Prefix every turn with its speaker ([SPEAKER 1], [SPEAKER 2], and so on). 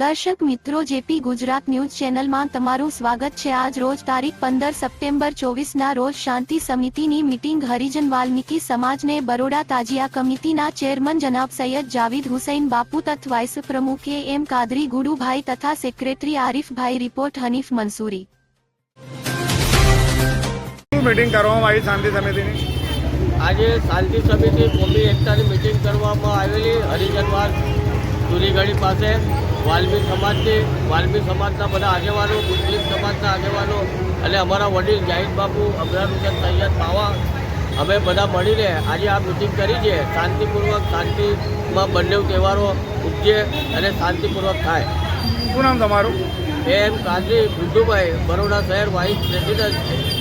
[SPEAKER 1] દર્શક મિત્રો JP Gujarat news ચેનલમાં તમારું સ્વાગત છે. આજ રોજ તારીખ પંદર સપ્ટેમ્બર ચોવીસના રોજ શાંતિ સમિતિની મિટિંગ હરિજન વાલ્મીકી સમાજને બરોડા તાજિયા કમિટીના ચેરમેન જનાબ સૈયદ જાવીદ હુસૈન બાપુ તથા વાઇસ પ્રમુખ એ એમ કાદરી ગુડુભાઈ તથા secretary Arifbhai report Hanif Mansuri.
[SPEAKER 2] Meeting કરવામાં આવી શાંતિ સમિતિની?
[SPEAKER 3] આજે શાંતિ સમિતિ કોમી એકતાની મિટિંગ કરવામાં આવેલી હરિજનવાડ જૂનીગઢી પાસે. વાલ્મી સમાજની વાલ્મી સમાજના બધા આગેવાનો મુસ્લિમ સમાજના આગેવાનો અને અમારા વડીલ જાહિદ બાપુ અબરાર હુસેન સૈયદ પાવા અમે બધા મળીને આજે આ મિટિંગ કરી છે. શાંતિપૂર્વક શાંતિમાં બંને તહેવારો ઉપજે અને શાંતિપૂર્વક થાય.
[SPEAKER 2] શું નામ તમારું?
[SPEAKER 3] એમ કાદરી બુદ્ધુભાઈ બરોડા શહેર વાઇસ પ્રેસિડેન્ટ છે